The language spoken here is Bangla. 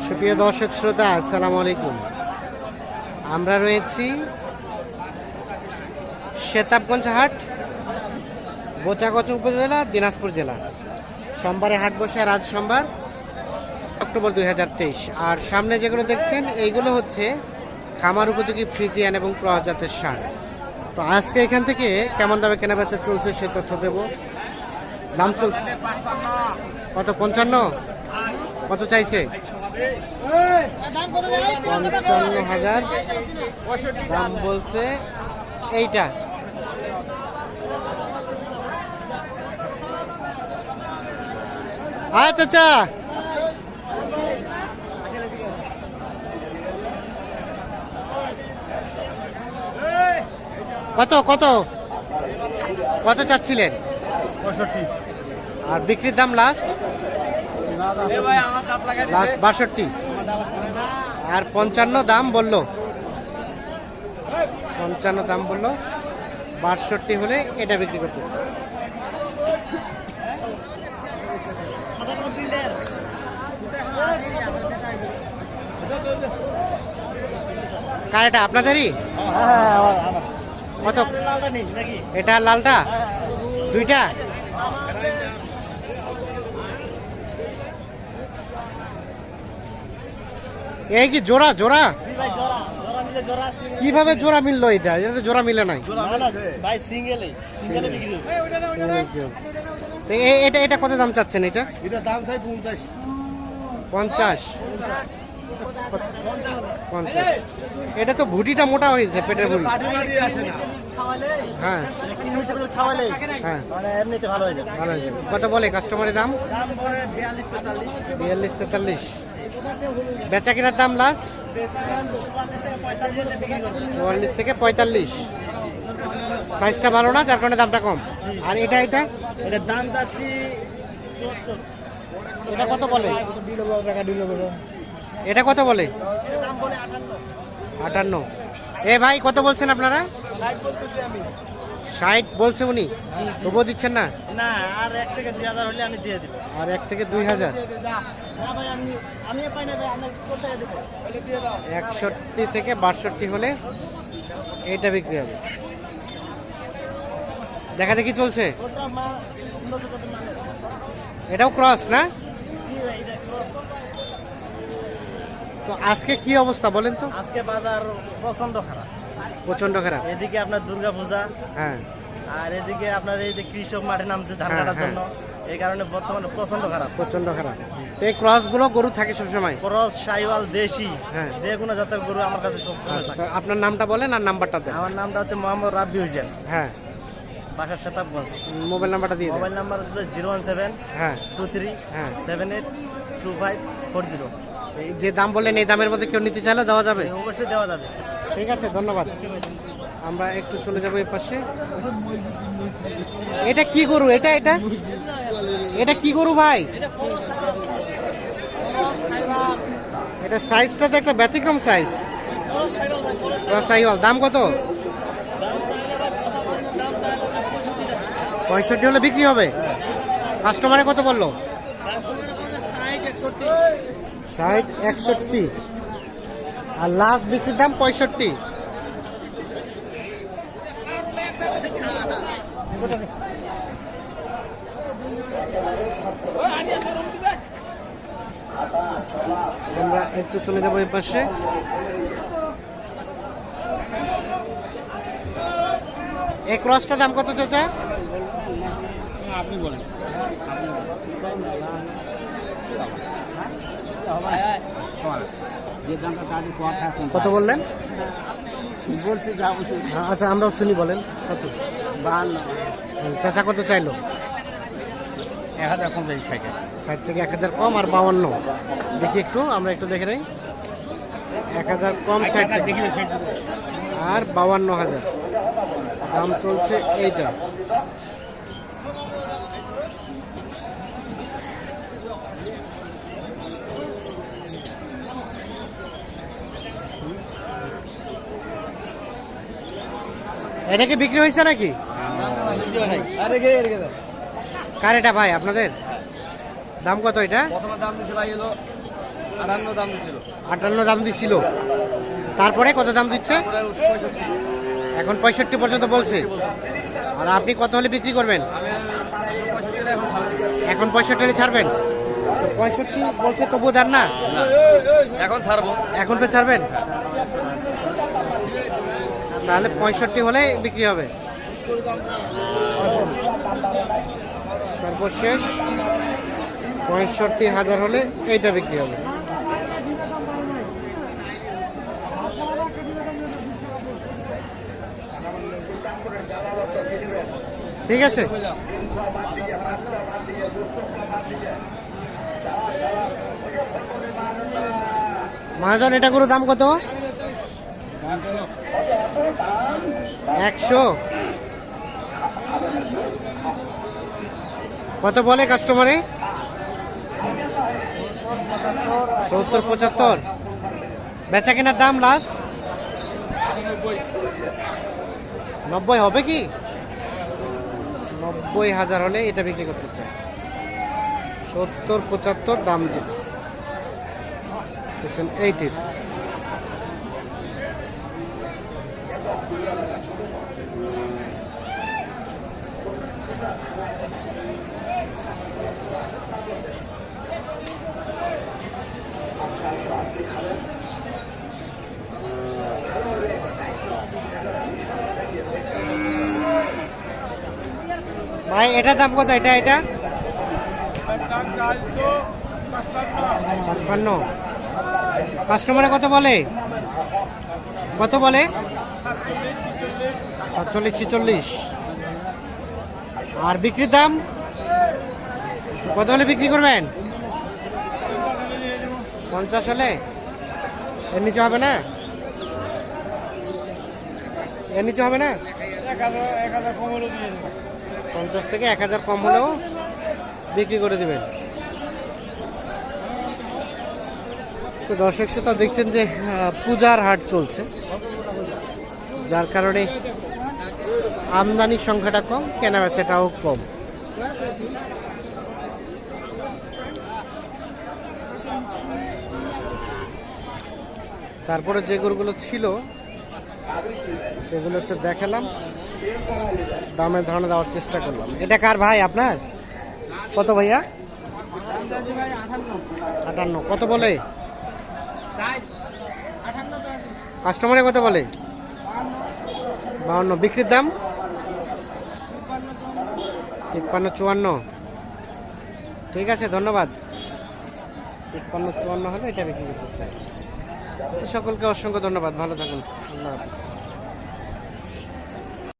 সুপ্রিয় দর্শক শ্রোতা, আসসালামু আলাইকুম। আমরা রয়েছি শেতাবগঞ্জ হাট, বোচাগঞ্জ উপজেলা, দিনাজপুর জেলা। সোমবারে হাট বসে আর আজ সোমবার, অক্টোবর দু হাজার তেইশ। আর সামনে যেগুলো দেখছেন, এইগুলো হচ্ছে খামার উপযোগী ফ্রিজিয়ান এবং ক্রস সার। তো আজকে এখান থেকে কেমন দামে কেনাবেচা চলছে সে তথ্য দেব। দাম চল কত? পঞ্চান্ন? কত চাইছে? পঞ্চান্ন হাজার। দাম বলছে এইটা। হ্যাঁ চাচা। কত কত? কত চাচ্ছিলেন? পঁয়ষট্টি। আর বিক্রির দাম লাস্ট লাস্ট বাষট্টি। আর পঞ্চান্ন দাম বলল। পঞ্চান্ন দাম বলল। বাষট্টি হলে এটা বিক্রি করতে কার এটা আপনাদেরই? কত? এটা লালটা? দুইটা? এই কি জোড়া জোড়া? কীভাবে জোড়া মিললো এটা? এটা তো জোড়া মিলে নাই। এটা এটা কত দাম চাচ্ছেন এটা? এটা দাম চাই পঞ্চাশ। পঞ্চাশ। এটা তো ভুটিটা মোটা হয়েছে পেটের ভুড়ি হ্যাঁ। হ্যাঁ। মানে ভালো হয়ে হয়েছে কত বলে কাস্টমারের দাম? বিয়াল্লিশ তেতাল্লিশ। বেচা কেনার দাম লাস্ট চুয়াল্লিশ থেকে পঁয়তাল্লিশ। সাইজটা ভালো না? যার কারণে দামটা কম। আর এটা এটা? এটার দাম চাচ্ছি এটা কত বলে? এটা কত বলে? আটান্ন। এ ভাই কত বলছেন আপনারা? ষাট বলছে উনি? তবুও দিচ্ছেন না? না আর এক থেকে দুই হাজার হলে আমি দিয়ে দিব। আর এক থেকে দুই হাজার? না ভাই আমি আমি পাই না ভাই আপনাকে কত টাকা দেবো? বলে দিয়ে দাও। একষট্টি থেকে বাষট্টি হলে এটা বিক্রি হবে। দেখা দেখি চলছে। এটাও ক্রস না? তো আজকে কি অবস্থা বলেন তো? আজকে বাজার প্রচণ্ড খারাপ। প্রচণ্ড খারাপ। এদিকে আপনার দুর্গা পূজা। হ্যাঁ। আর এদিকে আপনার এই যে কৃষক মাঠে নামছে ধান হ্যাঁ, কাটার হ্যাঁ। জন্য। এই কারণে বর্তমানে প্রচণ্ড খারাপ। প্রচণ্ড খারাপ। তো এই ক্রসগুলো গরু থাকে সবসময়? ক্রস সাইওয়াল দেশি হ্যাঁ। যে কোনো জাতের গরু আমার কাছে আচ্ছা, থাকে। আপনার নামটা বলেন আর নাম্বারটা দেন। আমার নামটা হচ্ছে মোহাম্মদ রাব্বি হুসেন। হ্যাঁ। বাসার শতাবগঞ্জ মোবাইল নাম্বারটা দিয়ে মোবাইল নাম্বার হচ্ছে জিরো ওয়ান সেভেন হ্যাঁ। টু থ্রি হ্যাঁ। Seven eight two five four zero. এই যে দাম বললেন এই দামের মধ্যে কেউ নিতে চাইলে দেওয়া যাবে? অবশ্যই দেওয়া যাবে। ঠিক আছে, ধন্যবাদ। আমরা একটু চলে যাব এর পাশে। এটা কি গরু? এটা এটা? এটা কি গরু ভাই? এটা সাইজটা তো একটা ব্যতিক্রম সাইজ সাইওয়াল। দাম কত? পঁয়ষট্টি হলে বিক্রি হবে। কাস্টমারে কত বলল? ষাট, একষট্টি। আর লাস্ট বিক্রির দাম পঁয়ষট্টি। আমরা একটু চলে যাব এই পাশে। এই ক্রসটা দাম কত চাচা? আপনি বলেন। কথা কত বললেন? বলছে যা আচ্ছা আমরাও শুনি বলেন। কত? বাহান্ন। চাচা কত চাইলো? এক হাজার পঞ্চাশ ষাট ষাট থেকে এক হাজার কম আর বাউান্ন। দেখি একটু আমরা একটু দেখে নেই। এক হাজার কম ষাট আর বাউান্ন হাজার। দাম চলছে এইটা। এটা কি বিক্রি হয়েছে নাকি? কার এটা ভাই আপনাদের? দাম কত এটা? দাম দিছে ভাই হলো আটান্ন দাম দিছিল। আটান্ন দাম দিছিল তারপরে কত দাম দিচ্ছে? এখন পঁয়ষট্টি পর্যন্ত বলছে। আর আপনি কত হলে বিক্রি করবেন? এখন পঁয়ষট্টি হলে ছাড়বেন? তো পঁয়ষট্টি বলছে তবু দেন না? এখন ছাড়বো। এখন তো ছাড়বেন? তাহলে পঁয়ষট্টি হলে বিক্রি হবে। সর্বশেষ, পঁয়ষট্টি হাজার হলে এইটা বিক্রি হবে। ঠিক আছে? মহাজন, এটা করে দাম কত? একশো। কত বলে কাস্টমারে? সত্তর, পঁচাত্তর। বেচা কেনার দাম লাস্ট নব্বই হবে কি? নব্বই হাজার হলে এটা বিক্রি করতে চাই। সত্তর, পঁচাত্তর, দাম দিচ্ছে। এইটির ভাই এটার দাম কত? এটা এটা? পাঁচপান্ন। কাস্টমারে কত বলে? কত বলে? সাতচল্লিশ, ছিচল্লিশ। আর বিক্রির দাম? কত হলে বিক্রি করবেন? পঞ্চাশ হলে? এর নিচে হবে না? এর নিচে হবে না? পঞ্চাশ থেকে এক হাজার কম হলেও বিক্রি করে দেবেন। তো দর্শক শ্রোতা দেখছেন যে পূজার হাট চলছে। যার কারণে আমদানির সংখ্যাটা কম কেনা বেচাটাও কম। তারপরে যে গরুগুলো ছিল সেগুলো একটু দেখালাম। দামে ধারণা দেওয়ার চেষ্টা করলাম। এটা কার ভাই আপনার? কত ভাইয়া? আটান্ন। কত বলে? কাস্টমারে কত বলে? বাউন্ন। বিক্রির দাম? তিপ্পান্ন, চুয়ান্ন। ঠিক আছে, ধন্যবাদ। তিপ্পান্ন, চুয়ান্ন হলে এটা বিক্রি করতে চাই। সকলকে অসংখ্য ধন্যবাদ। ভালো থাকুন। আল্লাহ হাফিজ।